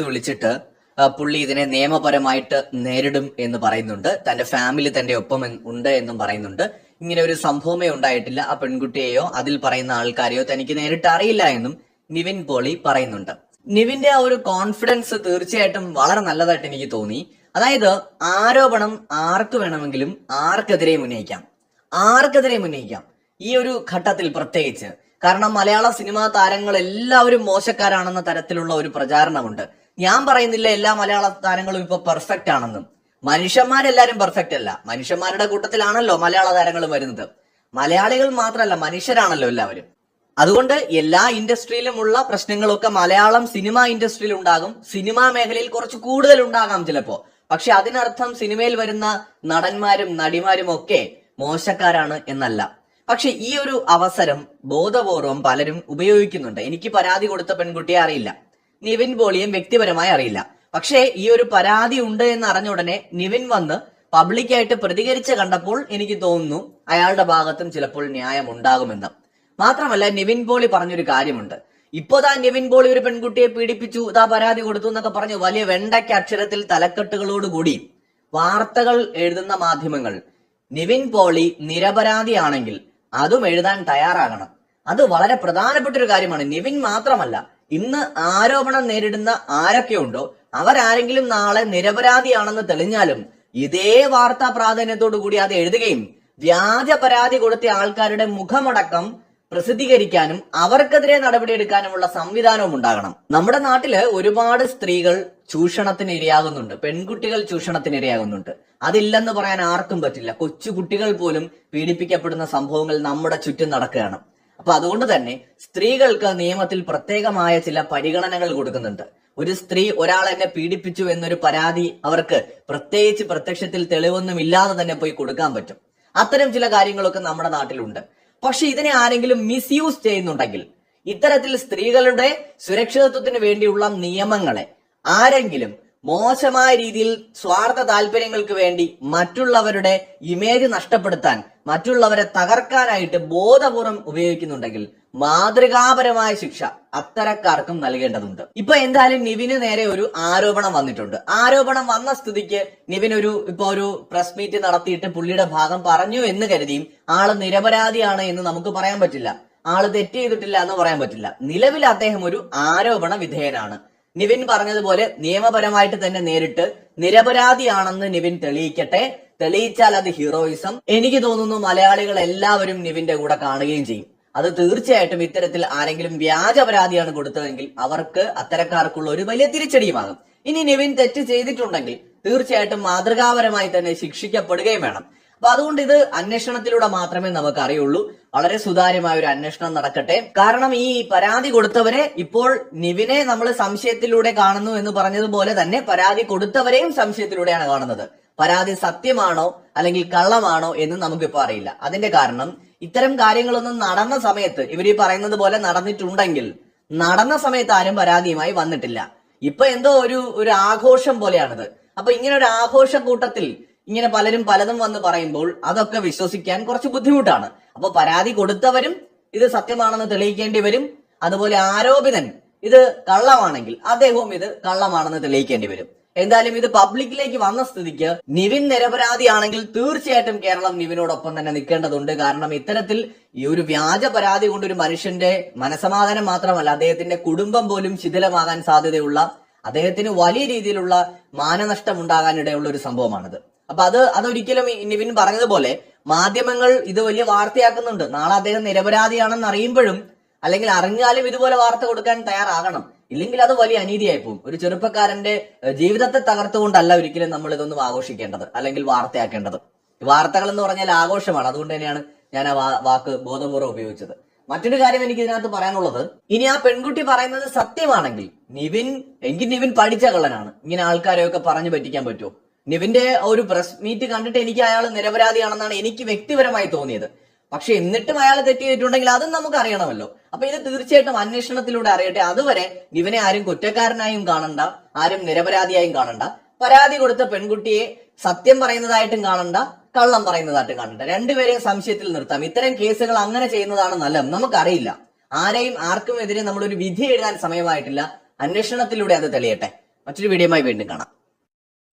വിളിച്ചിട്ട് പുള്ളി ഇതിനെ നിയമപരമായിട്ട് നേരിടും എന്ന് പറയുന്നുണ്ട്. തന്റെ ഫാമിലി തന്റെ ഒപ്പം ഉണ്ട് എന്നും പറയുന്നുണ്ട്. ഇങ്ങനെ ഒരു സംഭവമേ ഉണ്ടായിട്ടില്ല. ആ പെൺകുട്ടിയെയോ അതിൽ പറയുന്ന ആൾക്കാരെയോ തനിക്ക് നേരിട്ട് അറിയില്ല എന്നും നിവിൻ പോളി പറയുന്നുണ്ട്. നിവിന്റെ ആ ഒരു കോൺഫിഡൻസ് തീർച്ചയായിട്ടും വളരെ നല്ലതായിട്ട് എനിക്ക് തോന്നി. അതായത് ആരോപണം ആർക്ക് വേണമെങ്കിലും ആർക്കെതിരെയും ഉന്നയിക്കാം. ആർക്കെതിരെയും ഉന്നയിക്കാം. ഈ ഒരു ഘട്ടത്തിൽ പ്രത്യേകിച്ച് കാരണം മലയാള സിനിമാ താരങ്ങൾ എല്ലാവരും മോശക്കാരാണെന്ന തരത്തിലുള്ള ഒരു പ്രചാരണമുണ്ട്. ഞാൻ പറയുന്നില്ല എല്ലാ മലയാള താരങ്ങളും ഇപ്പൊ പെർഫെക്റ്റ് ആണെന്നും. മനുഷ്യന്മാരെല്ലാരും പെർഫെക്റ്റ് അല്ല. മനുഷ്യന്മാരുടെ കൂട്ടത്തിലാണല്ലോ മലയാള താരങ്ങൾ വരുന്നത്. മലയാളികൾ മാത്രമല്ല മനുഷ്യരാണല്ലോ എല്ലാവരും. അതുകൊണ്ട് എല്ലാ ഇൻഡസ്ട്രിയിലുമുള്ള പ്രശ്നങ്ങളൊക്കെ മലയാളം സിനിമ ഇൻഡസ്ട്രിയിൽ ഉണ്ടാകും സിനിമാ മേഖലയിൽ കുറച്ച് കൂടുതൽ ഉണ്ടാകാം ചിലപ്പോ. പക്ഷെ അതിനർത്ഥം സിനിമയിൽ വരുന്ന നടന്മാരും നടിമാരും ഒക്കെ മോശക്കാരാണ് എന്നല്ല. പക്ഷെ ഈ ഒരു അവസരം ബോധപൂർവം പലരും ഉപയോഗിക്കുന്നുണ്ട്. എനിക്ക് പരാതി കൊടുത്ത പെൺകുട്ടിയെ അറിയില്ല. നിവിൻ പോളിയും വ്യക്തിപരമായി അറിയില്ല. പക്ഷേ ഈ ഒരു പരാതി ഉണ്ട് എന്ന് അറിഞ്ഞ ഉടനെ നിവിൻ വന്ന് പബ്ലിക്കായിട്ട് പ്രതികരിച്ച് കണ്ടപ്പോൾ എനിക്ക് തോന്നുന്നു അയാളുടെ ഭാഗത്തും ചിലപ്പോൾ ന്യായം ഉണ്ടാകുമെന്ന്. മാത്രമല്ല നിവിൻ പോളി പറഞ്ഞൊരു കാര്യമുണ്ട്. ഇപ്പൊ താ നിവിൻ പോളി ഒരു പെൺകുട്ടിയെ പീഡിപ്പിച്ചു താ പരാതി കൊടുത്തു എന്നൊക്കെ പറഞ്ഞു വലിയ വെണ്ടയ്ക്ക് അക്ഷരത്തിൽ തലക്കെട്ടുകളോടുകൂടി വാർത്തകൾ എഴുതുന്ന മാധ്യമങ്ങൾ. നിവിൻ പോളി നിരപരാധിയാണെങ്കിൽ അതും എഴുതാൻ തയ്യാറാകണം. അത് വളരെ പ്രധാനപ്പെട്ട ഒരു കാര്യമാണ്. നിവിൻ മാത്രമല്ല ഇന്ന് ആരോപണം നേരിടുന്ന ആരൊക്കെയുണ്ടോ അവരാരെങ്കിലും നാളെ നിരപരാധിയാണെന്ന് തെളിഞ്ഞാലും ഇതേ വാർത്താ പ്രാധാന്യത്തോടു കൂടി അത് എഴുതുകയും വ്യാജ പരാതി കൊടുത്ത ആൾക്കാരുടെ മുഖമടക്കം പ്രസിദ്ധീകരിക്കാനും അവർക്കെതിരെ നടപടിയെടുക്കാനുമുള്ള സംവിധാനവും ഉണ്ടാകണം. നമ്മുടെ നാട്ടിൽ ഒരുപാട് സ്ത്രീകൾ ചൂഷണത്തിന് ഇരയാകുന്നുണ്ട് പെൺകുട്ടികൾ ചൂഷണത്തിന് ഇരയാകുന്നുണ്ട് അതില്ലെന്ന് പറയാൻ ആർക്കും പറ്റില്ല. കൊച്ചു കുട്ടികൾ പോലും പീഡിപ്പിക്കപ്പെടുന്ന സംഭവങ്ങൾ നമ്മുടെ ചുറ്റും നടക്കുകയാണ്. അപ്പൊ അതുകൊണ്ട് തന്നെ സ്ത്രീകൾക്ക് നിയമത്തിൽ പ്രത്യേകമായ ചില പരിഗണനകൾ കൊടുക്കുന്നുണ്ട്. ഒരു സ്ത്രീ ഒരാൾ എന്നെ പീഡിപ്പിച്ചു എന്നൊരു പരാതി അവർക്ക് പ്രത്യേകിച്ച് പ്രത്യക്ഷത്തിൽ തെളിവൊന്നും ഇല്ലാതെ തന്നെ പോയി കൊടുക്കാൻ പറ്റും. അത്തരം ചില കാര്യങ്ങളൊക്കെ നമ്മുടെ നാട്ടിലുണ്ട്. പക്ഷെ ഇതിനെ ആരെങ്കിലും മിസ്യൂസ് ചെയ്യുന്നുണ്ടെങ്കിൽ ഇത്തരത്തിൽ സ്ത്രീകളുടെ സുരക്ഷിതത്വത്തിന് വേണ്ടിയുള്ള നിയമങ്ങളെ ആരെങ്കിലും മോശമായ രീതിയിൽ സ്വാർത്ഥ താല്പര്യങ്ങൾക്ക് വേണ്ടി മറ്റുള്ളവരുടെ ഇമേജ് നഷ്ടപ്പെടുത്താൻ മറ്റുള്ളവരെ തകർക്കാനായിട്ട് ബോധപൂർവം ഉപയോഗിക്കുന്നുണ്ടെങ്കിൽ മാതൃകാപരമായ ശിക്ഷ അത്തരക്കാർക്കും നൽകേണ്ടതുണ്ട്. ഇപ്പൊ എന്തായാലും നിവിന് നേരെ ഒരു ആരോപണം വന്നിട്ടുണ്ട്. ആരോപണം വന്ന സ്ഥിതിക്ക് നിവിൻ ഒരു ഇപ്പൊ ഒരു പ്രസ് മീറ്റ് നടത്തിയിട്ട് പുള്ളിയുടെ ഭാഗം പറഞ്ഞു എന്ന് കരുതിയും ആൾ നിരപരാധിയാണ് എന്ന് നമുക്ക് പറയാൻ പറ്റില്ല. ആൾ തെറ്റ് ചെയ്തിട്ടില്ല എന്ന് പറയാൻ പറ്റില്ല. നിലവിൽ അദ്ദേഹം ഒരു ആരോപണ വിധേയനാണ്. നിവിൻ പറഞ്ഞതുപോലെ നിയമപരമായിട്ട് തന്നെ നേരിട്ട് നിരപരാധിയാണെന്ന് നിവിൻ തെളിയിക്കട്ടെ. തെളിയിച്ചാൽ അത് ഹീറോയിസം. എനിക്ക് തോന്നുന്നു മലയാളികൾ എല്ലാവരും നിവിന്റെ കൂടെ കാണുകയും ചെയ്യും. അത് തീർച്ചയായിട്ടും ഇത്തരത്തിൽ ആരെങ്കിലും വ്യാജ പരാതിയാണ് കൊടുത്തതെങ്കിൽ അവർക്ക് അത്തരക്കാർക്കുള്ള ഒരു വലിയ തിരിച്ചടിയുമാകും. ഇനി നിവിൻ തെറ്റ് ചെയ്തിട്ടുണ്ടെങ്കിൽ തീർച്ചയായിട്ടും മാതൃകാപരമായി തന്നെ ശിക്ഷിക്കപ്പെടുകയും വേണം. അപ്പൊ അതുകൊണ്ട് ഇത് അന്വേഷണത്തിലൂടെ മാത്രമേ നമുക്ക് അറിയുള്ളൂ വളരെ സുതാര്യമായ ഒരു അന്വേഷണം നടക്കട്ടെ. കാരണം ഈ പരാതി കൊടുത്തവരെ ഇപ്പോൾ നിവിനെ നമ്മൾ സംശയത്തിലൂടെ കാണുന്നു എന്ന് പറഞ്ഞതുപോലെ തന്നെ പരാതി കൊടുത്തവരെയും സംശയത്തിലൂടെയാണ് കാണുന്നത്. പരാതി സത്യമാണോ അല്ലെങ്കിൽ കള്ളമാണോ എന്ന് നമുക്കിപ്പോ അറിയില്ല. അതിന്റെ കാരണം ഇത്തരം കാര്യങ്ങളൊന്നും നടന്ന സമയത്ത് ഇവർ ഈ പറയുന്നത് പോലെ നടന്നിട്ടുണ്ടെങ്കിൽ നടന്ന സമയത്ത് ആരും പരാതിയുമായി വന്നിട്ടില്ല. ഇപ്പൊ എന്തോ ഒരു ഒരു ആഘോഷം പോലെയാണിത്. അപ്പൊ ഇങ്ങനെ ഒരു ആഘോഷ കൂട്ടത്തിൽ ഇങ്ങനെ പലരും പലതും വന്ന് പറയുമ്പോൾ അതൊക്കെ വിശ്വസിക്കാൻ കുറച്ച് ബുദ്ധിമുട്ടാണ്. അപ്പൊ പരാതി കൊടുത്തവരും ഇത് സത്യമാണെന്ന് തെളിയിക്കേണ്ടി വരും. അതുപോലെ ആരോപിതൻ ഇത് കള്ളമാണെങ്കിൽ അദ്ദേഹവും ഇത് കള്ളമാണെന്ന് തെളിയിക്കേണ്ടി വരും. എന്തായാലും ഇത് പബ്ലിക്കിലേക്ക് വന്ന സ്ഥിതിക്ക് നിവിൻ നിരപരാധിയാണെങ്കിൽ തീർച്ചയായിട്ടും കേരളം നിവിനോടൊപ്പം തന്നെ നിൽക്കേണ്ടതുണ്ട്. കാരണം ഇത്തരത്തിൽ ഈ ഒരു വ്യാജ പരാതി കൊണ്ട് ഒരു മനുഷ്യന്റെ മനസമാധാനം മാത്രമല്ല അദ്ദേഹത്തിന്റെ കുടുംബം പോലും ശിഥിലമാകാൻ സാധ്യതയുള്ള അദ്ദേഹത്തിന് വലിയ രീതിയിലുള്ള മാനനഷ്ടം ഉണ്ടാകാനിടയുള്ള ഒരു സംഭവമാണിത്. അപ്പൊ അത് അതൊരിക്കലും നിവിൻ പറഞ്ഞതുപോലെ മാധ്യമങ്ങൾ ഇത് വലിയ വാർത്തയാക്കുന്നുണ്ട്. നാളെ അദ്ദേഹം നിരപരാധിയാണെന്ന് അറിയുമ്പോഴും അല്ലെങ്കിൽ അറിഞ്ഞാലും ഇതുപോലെ വാർത്ത കൊടുക്കാൻ തയ്യാറാകണം. ഇല്ലെങ്കിൽ അത് വലിയ അനീതിയായി പോകും. ഒരു ചെറുപ്പക്കാരന്റെ ജീവിതത്തെ തകർത്തുകൊണ്ടല്ല ഒരിക്കലും നമ്മൾ ഇതൊന്നും ആഘോഷിക്കേണ്ടത് അല്ലെങ്കിൽ വാർത്തയാക്കേണ്ടത്. വാർത്തകൾ എന്ന് പറഞ്ഞാൽ ആഘോഷമാണ്. അതുകൊണ്ട് തന്നെയാണ് ഞാൻ ആ വാക്ക് ബോധപൂർവം ഉപയോഗിച്ചത്. മറ്റൊരു കാര്യം എനിക്ക് ഇതിനകത്ത് പറയാനുള്ളത് ഇനി ആ പെൺകുട്ടി പറയുന്നത് സത്യമാണെങ്കിൽ നിവിൻ എങ്കിൽ നിവിൻ പഠിച്ച കള്ളനാണ്. ഇങ്ങനെ ആൾക്കാരെയൊക്കെ പറഞ്ഞു പറ്റിക്കാൻ പറ്റുമോ? നിവിന്റെ ഒരു പ്രസ് മീറ്റ് കണ്ടിട്ട് എനിക്ക് അയാൾ നിരപരാധിയാണെന്നാണ് എനിക്ക് വ്യക്തിപരമായി തോന്നിയത്. പക്ഷെ എന്നിട്ടും അയാൾ തെറ്റ് ചെയ്തിട്ടുണ്ടെങ്കിൽ അതും നമുക്ക് അറിയണമല്ലോ. അപ്പൊ ഇത് തീർച്ചയായിട്ടും അന്വേഷണത്തിലൂടെ അറിയട്ടെ. അതുവരെ ഇവനെ ആരും കുറ്റക്കാരനായും കാണണ്ട ആരും നിരപരാധിയായും കാണണ്ട. പരാതി കൊടുത്ത പെൺകുട്ടിയെ സത്യം പറയുന്നതായിട്ടും കാണണ്ട കള്ളം പറയുന്നതായിട്ടും കാണണ്ട. രണ്ടുപേരെയും സംശയത്തിൽ നിർത്താം. ഇത്തരം കേസുകൾ അങ്ങനെ ചെയ്യുന്നതാണ് നല്ലത്. നമുക്കറിയില്ല. ആരെയും ആർക്കും എതിരെ നമ്മളൊരു വിധി എഴുതാൻ സമയമായിട്ടില്ല. അന്വേഷണത്തിലൂടെ അത് തെളിയട്ടെ. മറ്റൊരു വീഡിയോയുമായി വീണ്ടും കാണാം.